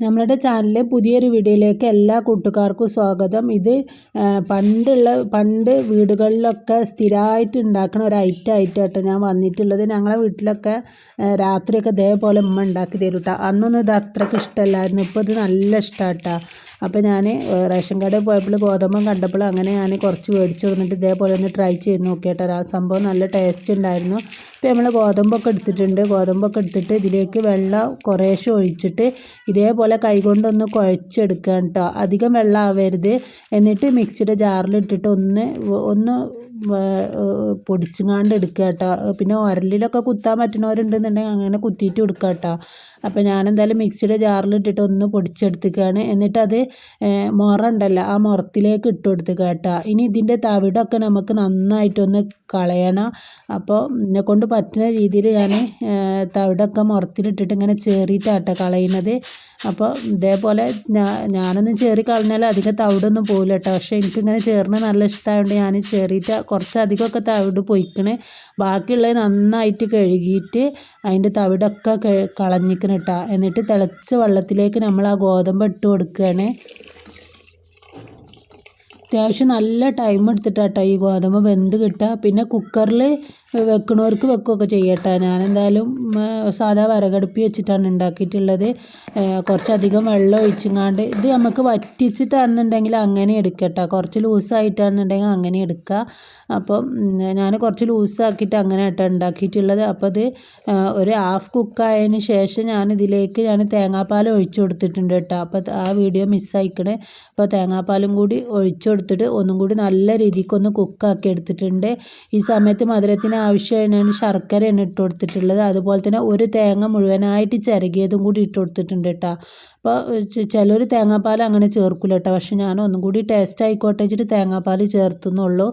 നമ്മളുടെ ചാനലിലെ പുതിയൊരു വീഡിയോയിലേക്ക് എല്ലാ കൂട്ടുകാർക്കും സ്വാഗതം. ഇത് പണ്ടുള്ള പണ്ട് വീടുകളിലൊക്കെ സ്ഥിരമായിട്ട് ഉണ്ടാക്കുന്ന ഒരു ഐറ്റം ആയിട്ട് കേട്ടോ ഞാൻ വന്നിട്ടുള്ളത്. ഞങ്ങളെ വീട്ടിലൊക്കെ രാത്രിയൊക്കെ ഇതേപോലെ ഉമ്മ ഉണ്ടാക്കി തരും കേട്ടോ അന്നൊന്നും ഇത് അത്രയ്ക്ക് ഇഷ്ടമല്ലായിരുന്നു. ഇപ്പോൾ ഇത് നല്ല ഇഷ്ടമാണ് കേട്ടോ അപ്പോൾ ഞാൻ റേഷൻ കടയിൽ പോയപ്പോൾ ഗോതമ്പം കണ്ടപ്പോൾ അങ്ങനെ ഞാൻ കുറച്ച് മേടിച്ച് വന്നിട്ട് ഇതേപോലെ ഒന്ന് ട്രൈ ചെയ്ത് നോക്കിയിട്ടോ. ആ സംഭവം നല്ല ടേസ്റ്റ് ഉണ്ടായിരുന്നു. ഇപ്പോൾ നമ്മൾ ഗോതമ്പൊക്കെ എടുത്തിട്ടുണ്ട്. ഗോതമ്പൊക്കെ എടുത്തിട്ട് ഇതിലേക്ക് വെള്ളം കുറേശ്ശെ ഒഴിച്ചിട്ട് ഇതേപോലെ കൈകൊണ്ടൊന്ന് കുഴച്ചെടുക്കുക കേട്ടോ അധികം വെള്ളം ആവരുത്. എന്നിട്ട് മിക്സിയുടെ ജാറിലിട്ടിട്ട് ഒന്ന് ഒന്ന് പൊടിച്ചുങ്ങാണ്ട് എടുക്കുക കേട്ടോ പിന്നെ ഉരലിലൊക്കെ കുത്താൻ പറ്റുന്നവരുണ്ടെന്നുണ്ടെങ്കിൽ അങ്ങനെ കുത്തിയിട്ട് കൊടുക്കുക കേട്ടോ അപ്പോൾ ഞാനെന്തായാലും മിക്സിയുടെ ജാറിലിട്ടിട്ട് ഒന്ന് പൊടിച്ചെടുത്തിക്കുകയാണ് എന്നിട്ടത് മുറ ഉണ്ടല്ലോ ആ മുറത്തിലേക്ക് ഇട്ട് കൊടുത്തുക കേട്ടോ ഇനി ഇതിന്റെ തവിടൊക്കെ നമുക്ക് നന്നായിട്ടൊന്ന് കളയണം. അപ്പോൾ എന്നെ കൊണ്ട് പറ്റുന്ന രീതിയിൽ ഞാൻ തവിടൊക്കെ മുറത്തിലിട്ടിട്ട് ഇങ്ങനെ ചേറിയിട്ടാട്ടോ കളയുന്നത് അപ്പോൾ ഇതേപോലെ ഞാനൊന്നും ചേറി കളഞ്ഞാൽ അധികം തവിടൊന്നും പോകില്ല കേട്ടോ പക്ഷേ എനിക്കിങ്ങനെ ചേർന്ന് നല്ല ഇഷ്ടമായതുകൊണ്ട് ഞാൻ ചേറിയിട്ട് കുറച്ചധികമൊക്കെ തവിട് പൊയ്ക്കണേ. ബാക്കിയുള്ളത് നന്നായിട്ട് കഴുകിയിട്ട് അതിന്റെ തവിടൊക്കെ കളഞ്ഞിക്കണം എന്നിട്ട് തിളച്ച വെള്ളത്തിലേക്ക് നമ്മൾ ആ ഗോതമ്പ് ഇട്ട് കൊടുക്കുകയാണ് അത്യാവശ്യം നല്ല ടൈം എടുത്തിട്ടാട്ടോ ഈ ഗോതമ്പ് വെന്ത് കിട്ടുക. പിന്നെ കുക്കറിൽ വെക്കണവർക്ക് വെക്കുകയൊക്കെ ചെയ്യട്ടെ. ഞാനെന്തായാലും സാധാ വിറകടുപ്പി വെച്ചിട്ടാണ് ഉണ്ടാക്കിയിട്ടുള്ളത്. കുറച്ചധികം വെള്ളം ഒഴിച്ചിങ്ങാണ്ട് ഇത് നമുക്ക് വറ്റിച്ചിട്ടാണെന്നുണ്ടെങ്കിൽ അങ്ങനെ എടുക്കട്ടെ. കുറച്ച് ലൂസായിട്ടാണെന്നുണ്ടെങ്കിൽ അങ്ങനെ എടുക്കുക. അപ്പം ഞാൻ കുറച്ച് ലൂസാക്കിയിട്ട് അങ്ങനെ ആട്ടോ ഉണ്ടാക്കിയിട്ടുള്ളത് അപ്പോൾ അത് ഒരു ഹാഫ് കുക്കായതിന് ശേഷം ഞാൻ ഇതിലേക്ക് ഞാൻ തേങ്ങാപ്പാൽ ഒഴിച്ചു കൊടുത്തിട്ടുണ്ട് കേട്ടോ. അപ്പോൾ ആ വീഡിയോ മിസ്സായിക്കണേ അപ്പോൾ തേങ്ങാപ്പാലും കൂടി ഒഴിച്ചു കൊടുത്തിട്ട് ഒന്നും കൂടി നല്ല രീതിക്കൊന്ന് കുക്കാക്കി എടുത്തിട്ടുണ്ട്. ഈ സമയത്ത് മധുരത്തിന് ആവശ്യമാണ് ശർക്കരയാണ് ഇട്ട് കൊടുത്തിട്ടുള്ളത്. അതുപോലെ തന്നെ ഒരു തേങ്ങ മുഴുവനായിട്ട് ചിരകിയതും കൂടി ഇട്ട് കൊടുത്തിട്ടുണ്ട് കേട്ടോ. അപ്പോൾ ചിലർ തേങ്ങാപ്പാൽ അങ്ങനെ ചേർക്കില്ല കേട്ടോ. പക്ഷെ ഞാൻ ഒന്നും കൂടി ടേസ്റ്റ് ആയിക്കോട്ടെ വെച്ചിട്ട് തേങ്ങാപ്പാൽ ചേർത്തുന്നുള്ളൂ.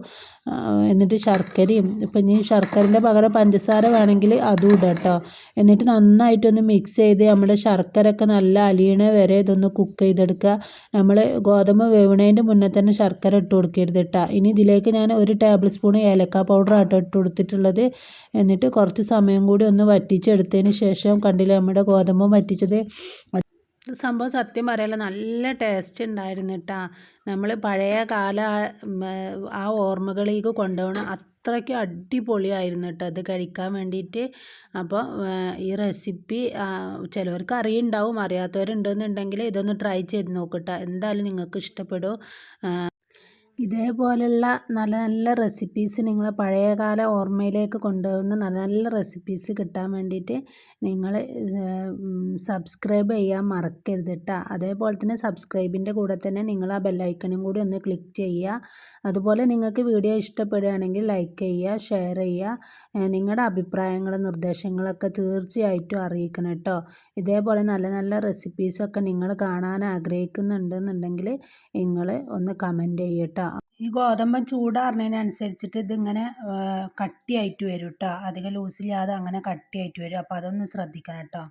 എന്നിട്ട് ശർക്കരയും ഇപ്പം ഇനി ശർക്കരന്റെ പകരം പഞ്ചസാര വേണമെങ്കിൽ അതും ഇടാം കേട്ടോ. എന്നിട്ട് നന്നായിട്ടൊന്ന് മിക്സ് ചെയ്ത് നമ്മുടെ ശർക്കര ഒക്കെ നല്ല അലിയണ വരെ ഇതൊന്ന് കുക്ക് ചെയ്തെടുക്കുക. നമ്മൾ ഗോതമ്പ് വേവണേന്റെ മുന്നേ തന്നെ ശർക്കര ഇട്ട് കൊടുക്കരുത് കേട്ടോ ഇനി ഇതിലേക്ക് ഞാൻ ഒരു ടേബിൾ സ്പൂൺ ഏലക്ക പൗഡർ ആട്ടോ ഇട്ട് കൊടുത്തിട്ടുള്ളത്. എന്നിട്ട് കുറച്ച് സമയം കൂടി ഒന്ന് വറ്റിച്ചെടുത്തതിന് ശേഷം കണ്ടില്ലേ നമ്മുടെ ഗോതമ്പ് വറ്റിച്ചത്. സംഭവം സത്യം പറയാലോ നല്ല ടേസ്റ്റ് ഉണ്ടായിരുന്നു കേട്ടോ നമ്മൾ പഴയ കാല ആ ഓർമ്മകളിലേക്ക് കൊണ്ടുപോകണം അത്രയ്ക്ക് അടിപൊളിയായിരുന്നു കേട്ടോ അത് കഴിക്കാൻ വേണ്ടിയിട്ട്. അപ്പോൾ ഈ റെസിപ്പി ചിലവർക്ക് അറിയുണ്ടാവും അറിയാത്തവരുണ്ടെന്നുണ്ടെങ്കിൽ ഇതൊന്ന് ട്രൈ ചെയ്ത് നോക്കട്ടോ എന്തായാലും നിങ്ങൾക്ക് ഇഷ്ടപ്പെടും. ഇതേപോലുള്ള നല്ല നല്ല റെസിപ്പീസ് നിങ്ങൾ പഴയകാല ഓർമ്മയിലേക്ക് കൊണ്ടുവരുന്ന നല്ല നല്ല റെസിപ്പീസ് കിട്ടാൻ വേണ്ടിയിട്ട് നിങ്ങൾ സബ്സ്ക്രൈബ് ചെയ്യാൻ മറക്കരുത് കേട്ടോ അതേപോലെ തന്നെ സബ്സ്ക്രൈബിന്റെ കൂടെ തന്നെ നിങ്ങൾ ആ ബെല്ലൈക്കണും കൂടി ഒന്ന് ക്ലിക്ക് ചെയ്യുക. അതുപോലെ നിങ്ങൾക്ക് വീഡിയോ ഇഷ്ടപ്പെടുകയാണെങ്കിൽ ലൈക്ക് ചെയ്യുക ഷെയർ ചെയ്യുക. നിങ്ങളുടെ അഭിപ്രായങ്ങളും നിർദ്ദേശങ്ങളൊക്കെ തീർച്ചയായിട്ടും അറിയിക്കണം കേട്ടോ ഇതേപോലെ നല്ല നല്ല റെസിപ്പീസൊക്കെ നിങ്ങൾ കാണാൻ ആഗ്രഹിക്കുന്നുണ്ടെന്നുണ്ടെങ്കിൽ നിങ്ങൾ ഒന്ന് കമന്റ് ചെയ്യട്ടോ ഈ ഗോതമ്പം ചൂടാറുന്നതിനനുസരിച്ചിട്ട് ഇതിങ്ങനെ കട്ടിയായിട്ട് വരും കേട്ടോ അധികം ലൂസില്ലാതെ അങ്ങനെ കട്ടിയായിട്ട് വരും. അപ്പോൾ അതൊന്ന് ശ്രദ്ധിക്കണം കേട്ടോ